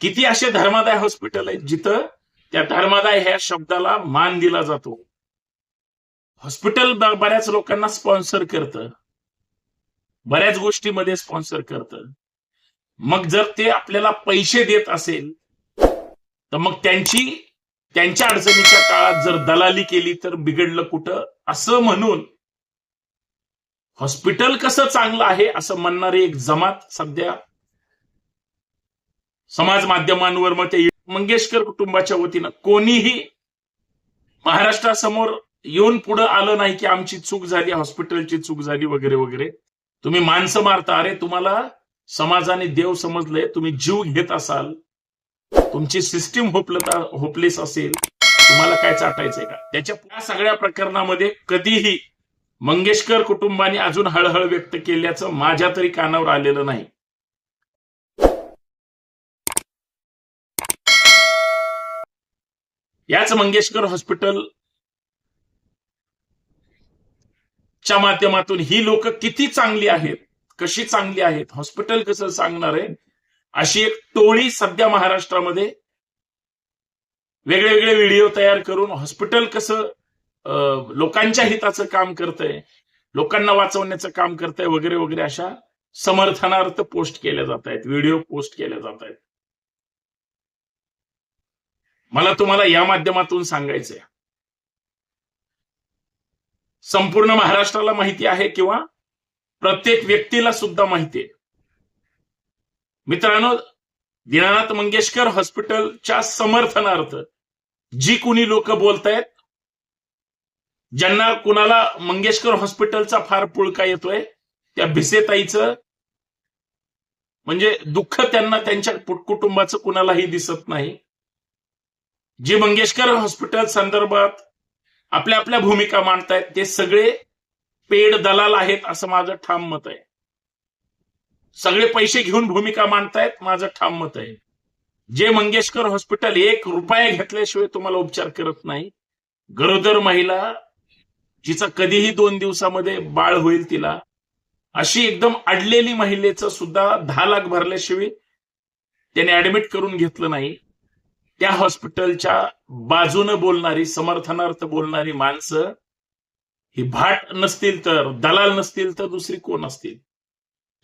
किती असे धर्मादाय हॉस्पिटल आहेत जिथं त्या धर्मादाय ह्या शब्दाला मान दिला जातो. हॉस्पिटल बऱ्याच लोकांना स्पॉन्सर करतं. बऱ्याच गोष्टीमध्ये स्पॉन्सर करतं. मग जर ते आपल्याला पैसे देत असेल तर मग त्यांची त्यांच्या अडचणीच्या काळात जर दलाली केली तर बिघडलं कुठं? असं म्हणून हॉस्पिटल कसं चांगलं आहे असं म्हणणारी एक जमात सध्या समाज माध्यमांवर मग ते मंगेशकर कुटुंबाच्या वतीनं कोणीही महाराष्ट्रासमोर येऊन पुढे आलं नाही की आमची चूक झाली हॉस्पिटलची चूक झाली वगैरे वगैरे. तुम्ही माणसं मारता. अरे तुम्हाला समाजाने देव समजलंय. तुम्ही जीव घेत असाल. तुमची सिस्टीम होपलता होपलेस असेल. तुम्हाला काय चाटायचंय का? त्याच्या या सगळ्या प्रकरणामध्ये कधीही मंगेशकर कुटुंबाने अजून हळहळ व्यक्त केल्याचं माझ्या तरी कानावर आलेलं नाही. याच मंगेशकर हॉस्पिटल च्या माध्यमातून ही लोक किती चांगली आहेत कशी चांगली आहेत हॉस्पिटल कसं सांगणार आहे अशी एक टोळी सध्या महाराष्ट्रामध्ये वेगळे वेगळे व्हिडिओ तयार करून हॉस्पिटल कसं लोकांच्या हिताचं काम करतंय लोकांना वाचवण्याचं काम करतंय वगैरे वगैरे अशा समर्थनार्थ पोस्ट केल्या जात आहेत व्हिडिओ पोस्ट केल्या जात आहेत. मला तुम्हाला या माध्यमातून सांगायचंय. संपूर्ण महाराष्ट्राला माहिती आहे किंवा प्रत्येक व्यक्तीला सुद्धा माहिती आहे. मित्रांनो दीनानाथ मंगेशकर हॉस्पिटलच्या समर्थनार्थ जी कुणी लोक बोलतायत ज्यांना कुणाला मंगेशकर हॉस्पिटलचा फार पुळका येतोय त्या भिसेताईचं म्हणजे दुःख त्यांना त्यांच्या कुटुंबाचं कुणालाही दिसत नाही. जे मंगेशकर हॉस्पिटल संदर्भात आपल्या आपल्या भूमिका मांडतायत ते सगळे पेड दलाल आहेत असं माझं ठाम मत आहे. सगळे पैसे घेऊन भूमिका मांडतायत माझं ठाम मत आहे. जे मंगेशकर हॉस्पिटल एक रुपया घेतल्याशिवाय तुम्हाला उपचार करत नाही गरोदर महिला जिचा कधीही दोन दिवसामध्ये बाळ होईल तिला अशी एकदम अडलेली महिलेचं सुद्धा दहा लाख भरल्याशिवाय त्याने ऍडमिट करून घेतलं नाही. त्या हॉस्पिटलच्या बाजूनं बोलणारी समर्थनार्थ बोलणारी माणसं ही भाट नसतील तर दलाल नसतील तर दुसरी कोण असतील?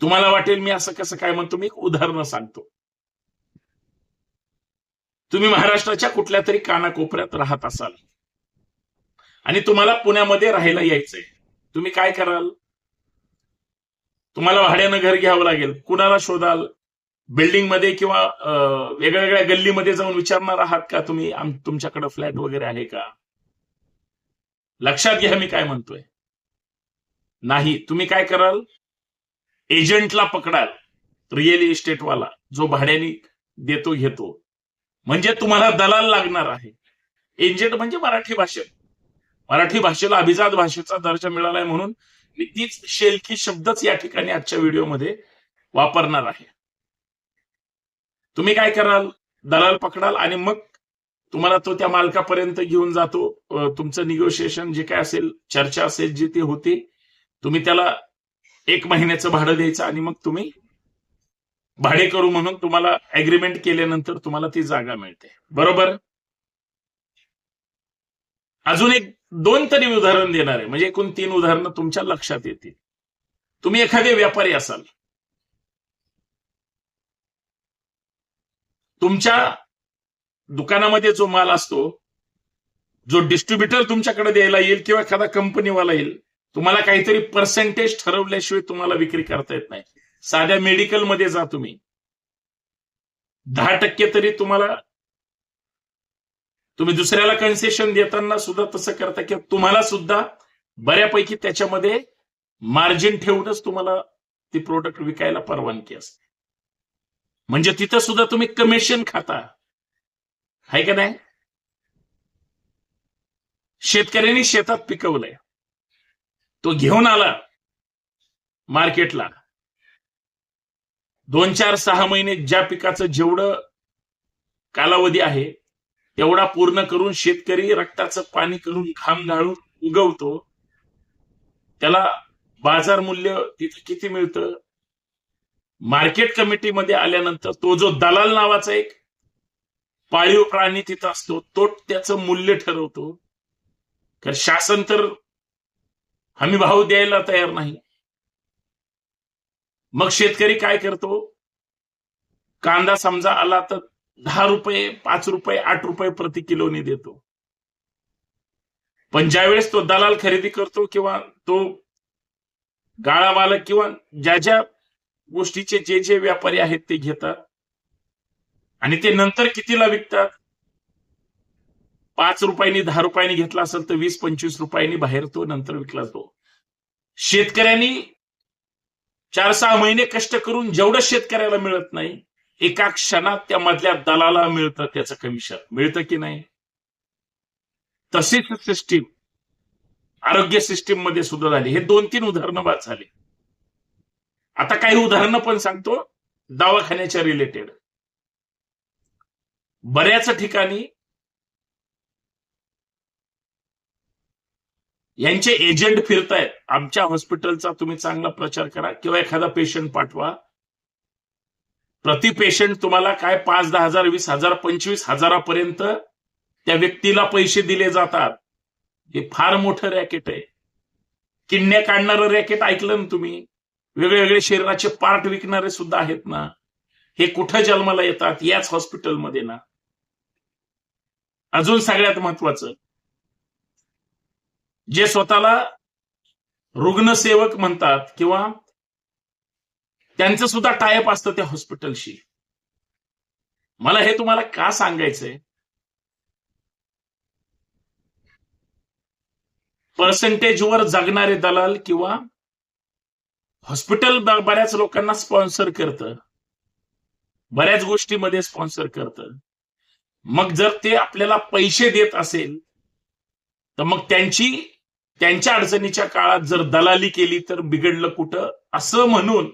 तुम्हाला वाटेल मी असं कसं काय म्हणतो? मी एक उदाहरण सांगतो. तुम्ही महाराष्ट्राच्या कुठल्या तरी कानाकोपऱ्यात राहत असाल. आणि तुम्हाला पुण्यामध्ये राहायला यायचंय. तुम्ही काय कराल? तुम्हाला भाड्यानं घर घ्यावं लागेल. कुणाला शोधाल? बिल्डिंगमध्ये किंवा वेगळ्या वेगळ्या गल्लीमध्ये जाऊन विचारणार आहात का तुम्ही? तुमच्याकडे फ्लॅट वगैरे आहे का? लक्षात घ्या मी काय म्हणतोय. नाही तुम्ही काय कराल? एजंटला पकडाल रिअल इस्टेटवाला जो भाड्याने देतो घेतो. म्हणजे तुम्हाला दलाल लागणार आहे. एजंट म्हणजे मराठी भाषेत. मराठी भाषेला अभिजात भाषेचा दर्जा मिळालाय म्हणून मी तीच शेलकी शब्दच या ठिकाणी आजच्या व्हिडिओमध्ये वापरणार आहे. तुम्ही काय कराल? दलाल पकडाल आणि मग तुम्हाला तो त्या मालकापर्यंत घेऊन जातो. तुमचं निगोशिएशन जे काय असेल चर्चा असेल जी ती होती तुम्ही त्याला एक महिन्याचं भाडं द्यायचं आणि मग तुम्ही भाडे करू म्हणून तुम्हाला अग्रीमेंट केल्यानंतर तुम्हाला ती जागा मिळते. बरोबर? अजून एक दोन तरी उदाहरण देणार आहे म्हणजे एकूण तीन उदाहरणं तुमच्या लक्षात येतील. तुम्ही एखादे व्यापारी असाल तुमच्या दुकानामध्ये जो माल असतो जो डिस्ट्रीब्युटर तुमच्याकडे द्यायला येईल किंवा एखादा कंपनीवाला येईल तुम्हाला काहीतरी पर्सेंटेज ठरवल्याशिवाय तुम्हाला विक्री करता येत नाही. साध्या मेडिकलमध्ये जा तुम्ही. दहा टक्के तरी तुम्हाला तुम्ही दुसऱ्याला कन्सेशन देताना सुद्धा तसं करता की तुम्हाला सुद्धा बऱ्यापैकी त्याच्यामध्ये मार्जिन ठेवूनच तुम्हाला ती प्रोडक्ट विकायला परवानगी असते. म्हणजे तिथं सुद्धा तुम्ही कमिशन खाता. आहे का नाही? शेतकऱ्यांनी शेतात पिकवलंय. तो घेऊन आला मार्केटला. दोन चार सहा महिने ज्या पिकाचं जेवढं कालावधी आहे तेवढा पूर्ण करून शेतकरी रक्ताचं पाणी करून घाम घालून उगवतो. त्याला बाजार मूल्य तिथे किती मिळतं? मार्केट कमिटीमध्ये आल्यानंतर तो जो दलाल नावाचा एक पाळीव प्राणी तिथं असतो तो त्याचं मूल्य ठरवतो. कारण शासन तर हमी भाव द्यायला तयार नाही. मग शेतकरी काय करतो? कांदा समजा आला तर दहा रुपये पाच रुपये आठ रुपये प्रति किलोनी देतो. पण ज्यावेळेस तो दलाल खरेदी करतो किंवा तो गाळा मालक किंवा ज्या ज्या गोष्टीचे जे जे व्यापारी आहेत ते घेतात. आणि ते नंतर कितीला विकतात? पाच रुपयांनी दहा रुपयांनी घेतला असेल तर वीस पंचवीस रुपयांनी बाहेर तो नंतर विकला जातो. शेतकऱ्यांनी चार सहा महिने कष्ट करून जेवढं शेतकऱ्याला मिळत नाही एका क्षणात त्या मधल्या दलाला मिळतं त्याचं कमिशन मिळतं की नाही? तशीच सिस्टीम आरोग्य सिस्टीममध्ये सुद्धा झाली. हे दोन तीन उदाहरणं बाद झाली. आता काही उदाहरणं पण सांगतो. दवाखान्याच्या रिलेटेड बऱ्याच ठिकाणी यांचे एजंट फिरतायत. आमच्या हॉस्पिटलचा तुम्ही चांगला प्रचार करा किंवा एखादा पेशंट पाठवा. प्रति पेशंट तुम्हाला काय पाच दहा हजार वीस हजार पंचवीस हजारापर्यंत त्या व्यक्तीला पैसे दिले जातात. हे फार मोठं रॅकेट आहे. किडण्या काढणारं रॅकेट ऐकलं ना तुम्ही? वेगळे वेगळे शरीराचे पार्ट विकणारे सुद्धा आहेत ना. हे कुठं जन्माला येतात? याच हॉस्पिटलमध्ये ना. अजून सगळ्यात महत्वाचं जे स्वतःला रुग्णसेवक म्हणतात किंवा त्यांचं सुद्धा टायप असतं त्या हॉस्पिटलशी मला हे तुम्हाला का सांगायचंय? पर्सेंटेजवर जगणारे दलाल किंवा हॉस्पिटल बऱ्याच लोकांना स्पॉन्सर करतं. बऱ्याच गोष्टीमध्ये स्पॉन्सर करतं. मग जर ते आपल्याला पैसे देत असेल तर मग त्यांची त्यांच्या अडचणीच्या काळात जर दलाली केली तर बिघडलं कुठं? असं म्हणून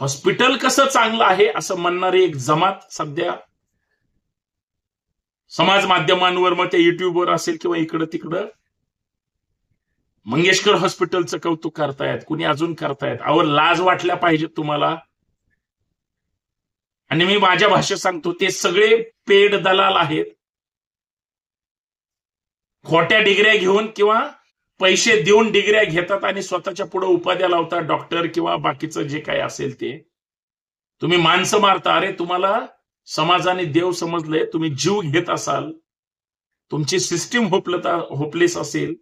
हॉस्पिटल कसं चांगलं आहे असं म्हणणारी एक जमात सध्या समाज माध्यमांवर मग त्या युट्यूबवर असेल किंवा इकडं तिकडं मंगेशकर हॉस्पिटलचं कौतुक करतायत कुणी अजून करतायत? अहो लाज वाटल्या पाहिजेत तुम्हाला. आणि मी माझ्या भाषेत सांगतो ते सगळे पेड दलाल आहेत. खोट्या डिग्र्या घेऊन किंवा पैसे देऊन डिग्र्या घेतात आणि स्वतःच्या पुढे उपाध्या लावतात डॉक्टर किंवा बाकीचं जे काही असेल ते. तुम्ही माणसं मारता. अरे तुम्हाला समाजाने देव समजलंय तुम्ही जीव घेत असाल तुमची सिस्टीम होपलता होपलेस असेल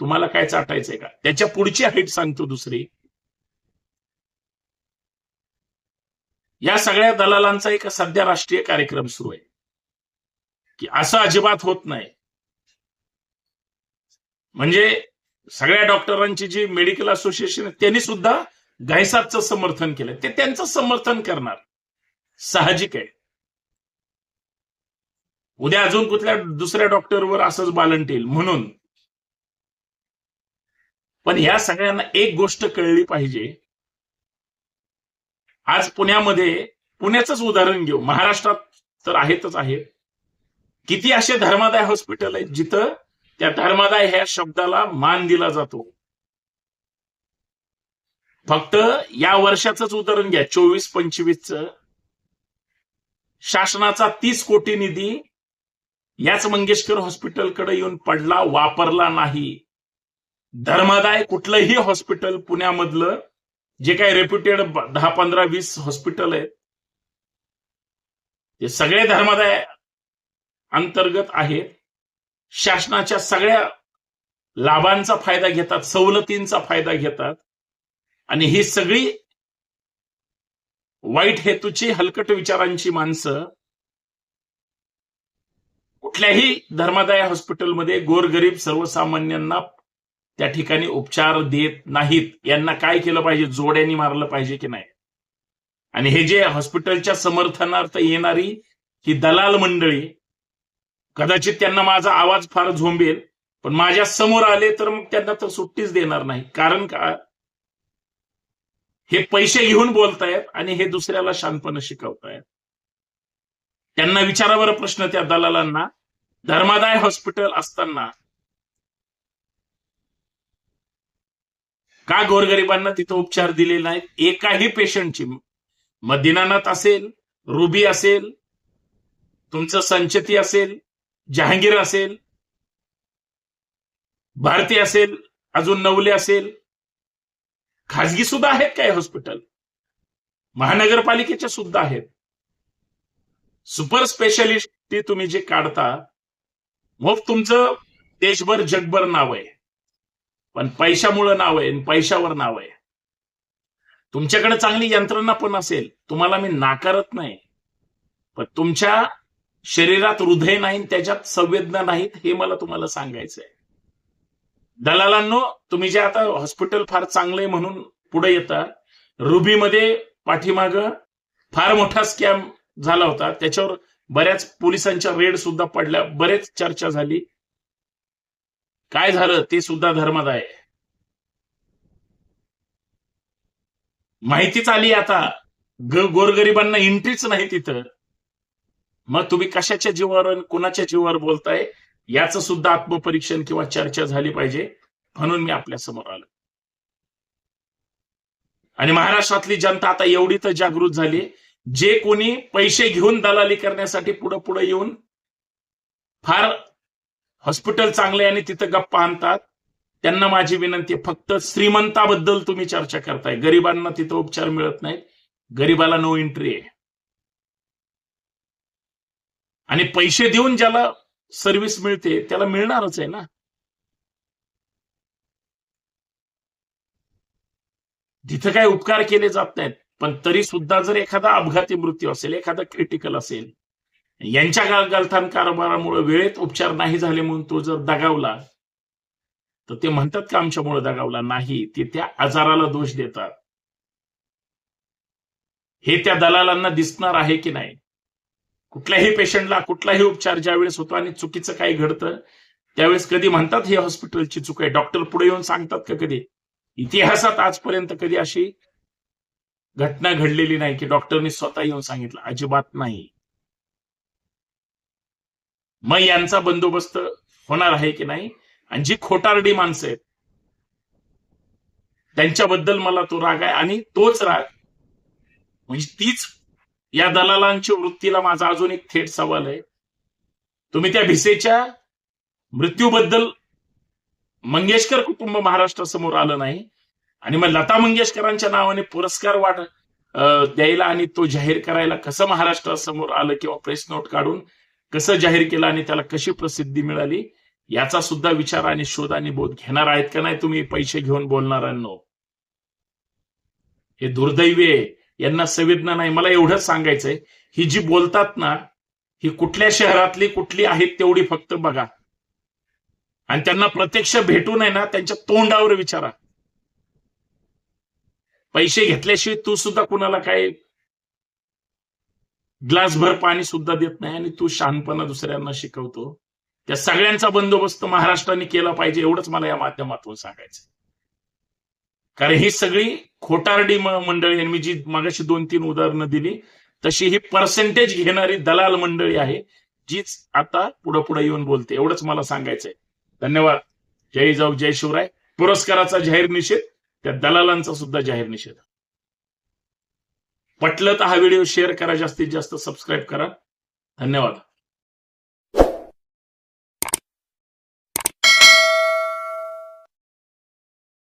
तुम्हाला काय चाटायचंय का? त्याच्या पुढची हाईट सांगतो दुसरी. या सगळ्या दलालांचा एक सध्या राष्ट्रीय कार्यक्रम सुरू आहे. की असं अजिबात होत नाही. म्हणजे सगळ्या डॉक्टरांची जी मेडिकल असोसिएशन आहे त्यांनी सुद्धा गायसाचं समर्थन केलं ते त्यांचं समर्थन करणार. साहजिक आहे. उद्या अजून कुठल्या दुसऱ्या डॉक्टरवर असंच बालंट येईल. म्हणून पण ह्या सगळ्यांना एक गोष्ट कळली पाहिजे. आज पुण्यामध्ये पुण्याचंच उदाहरण घेऊ. महाराष्ट्रात तर आहेतच आहेत किती असे धर्मादाय हॉस्पिटल आहेत जिथं त्या धर्मादाय ह्या शब्दाला मान दिला जातो. फक्त या वर्षाचंच उदाहरण घ्या. चोवीस पंचवीसच. शासनाचा तीस कोटी निधी याच मंगेशकर हॉस्पिटलकडे येऊन पडला वापरला नाही. धर्मादाय कुठलंही हॉस्पिटल पुण्यामधलं जे काही रेप्युटेड दहा पंधरा वीस हॉस्पिटल आहेत ते सगळे धर्मादाय अंतर्गत आहेत. शासनाच्या सगळ्या लाभांचा फायदा घेतात सवलतींचा फायदा घेतात. आणि ही सगळी वाईट हेतूची हलकट विचारांची माणसं कुठल्याही धर्मादाय हॉस्पिटलमध्ये गोरगरीब सर्वसामान्यांना त्या ठिकाणी उपचार देत नाहीत. यांना काय केलं पाहिजे? जोड्यांनी मारलं पाहिजे की नाही? आणि हे जे हॉस्पिटलच्या समर्थनार्थ येणारी ही दलाल मंडळी कदाचित त्यांना माझा आवाज फार झोंबेल पण माझ्यासमोर आले तर मग त्यांना तर सुट्टीच देणार नाही. कारण का? हे पैसे घेऊन बोलतायत आणि हे दुसऱ्याला शांतपणे शिकवतायत. त्यांना विचारा बरं प्रश्न त्या दलालांना. धर्मादाय हॉस्पिटल असताना का गोरगरिबांना तिथं उपचार दिले नाहीत? एकाही पेशंटची. मग असेल रुबी असेल तुमचं संचती असेल जहांगीर असेल भारती असेल अजून नवले असेल. खाजगी सुद्धा आहेत काय हॉस्पिटल? महानगरपालिकेच्या सुद्धा आहेत. सुपर स्पेशालिस्ट ते तुम्ही जे काढता मग तुमचं देशभर जगभर नाव आहे. पण पैशामुळं नाव आहे पैशावर नाव आहे. तुमच्याकडे चांगली यंत्रणा पण असेल तुम्हाला मी नाकारत नाही. पण तुमच्या शरीरात हृदय नाही त्याच्यात संवेदना नाहीत हे मला तुम्हाला सांगायचंय. दलालांनो तुम्ही जे आता हॉस्पिटल फार चांगलंय म्हणून पुढे येता रुबीमध्ये पाठीमाग फार मोठा स्कॅम झाला होता. त्याच्यावर बऱ्याच पोलिसांच्या रेड सुद्धा पडल्या बरेच चर्चा झाली. काय झालं? ते सुद्धा धर्मात आहे. माहितीच आली आता. गोरगरिबांना एंट्रीच नाही तिथं. मग तुम्ही कशाच्या जीवावर आणि कुणाच्या जीवावर बोलताय? याचं सुद्धा आत्मपरीक्षण किंवा चर्चा झाली पाहिजे. म्हणून मी आपल्यासमोर आलो. आणि महाराष्ट्रातली जनता आता एवढी तर जागृत झाली जे कोणी पैसे घेऊन दलाली करण्यासाठी पुढे पुढे येऊन फार हॉस्पिटल चांगले आणि तिथं गप्पा आणतात. त्यांना माझी विनंती फक्त श्रीमंताबद्दल तुम्ही चर्चा करताय. गरिबांना तिथं उपचार मिळत नाहीत. गरिबाला नो एंट्री आहे. आणि पैसे देऊन ज्याला सर्व्हिस मिळते त्याला मिळणारच आहे ना. तिथं काय उपकार केले जात नाहीत. पण तरी सुद्धा जर एखादा अपघाती मृत्यू असेल एखादा क्रिटिकल असेल यांच्या गलथान कारभारामुळे वेळेत उपचार नाही झाले म्हणून तो जर दगावला तर ते म्हणतात का आमच्यामुळे दगावला? नाही ते त्या आजाराला दोष देतात. हे त्या दलालांना दिसणार आहे की नाही? कुठल्याही पेशंटला कुठलाही उपचार ज्यावेळेस होतो आणि चुकीचं काही घडतं त्यावेळेस कधी म्हणतात हे हॉस्पिटलची चूक आहे? डॉक्टर पुढे येऊन सांगतात का कधी? इतिहासात आजपर्यंत कधी अशी घटना घडलेली नाही की डॉक्टरनी स्वतः येऊन सांगितलं? अजिबात नाही. मग यांचा बंदोबस्त होणार आहे की नाही? आणि जी खोटारडी माणसं आहेत त्यांच्याबद्दल मला तो राग आहे आणि तोच राग म्हणजे तीच या दलालांच्या वृत्तीला माझा अजून एक थेट सवाल आहे. तुम्ही त्या भिसेच्या मृत्यूबद्दल मंगेशकर कुटुंब महाराष्ट्रासमोर आलं नाही. आणि मग लता मंगेशकरांच्या नावाने पुरस्कार वाट द्यायला आणि तो जाहीर करायला कसं महाराष्ट्रासमोर आलं किंवा प्रेस नोट काढून कसं जाहीर केलं आणि त्याला कशी प्रसिद्धी मिळाली याचा सुद्धा विचार आणि शोध आणि बोध घेणार आहेत का नाही तुम्ही पैसे घेऊन बोलणाऱ्यांनो? हे दुर्दैवी आहे. यांना संवेदना नाही. मला एवढंच सांगायचंय. ही जी बोलतात ना ही कुठल्या शहरातली कुठली आहेत तेवढी फक्त बघा. आणि त्यांना प्रत्यक्ष भेटू नये ना त्यांच्या तोंडावर विचारा. पैसे घेतल्याशिवाय तू सुद्धा कुणाला काय ग्लासभर पाणी सुद्धा देत नाही आणि तू शहाणपणा दुसऱ्यांना शिकवतो. त्या सगळ्यांचा बंदोबस्त महाराष्ट्राने केला पाहिजे एवढंच मला या माध्यमातून सांगायचं कारण ही सगळी खोटारडी मंडळी आणि मी जी मागाशी दोन तीन उदाहरणं दिली तशी ही पर्सेंटेज घेणारी दलाल मंडळी आहे जीच आता पुढे पुढे येऊन बोलते. एवढंच मला सांगायचंय. धन्यवाद. जय जाऊ जय शिवराय. पुरस्काराचा जाहीर निषेध त्या दलालांचा सुद्धा जाहीर निषेध. पटलं तर हा व्हिडिओ शेअर करा जास्तीत जास्त सबस्क्राईब करा. धन्यवाद.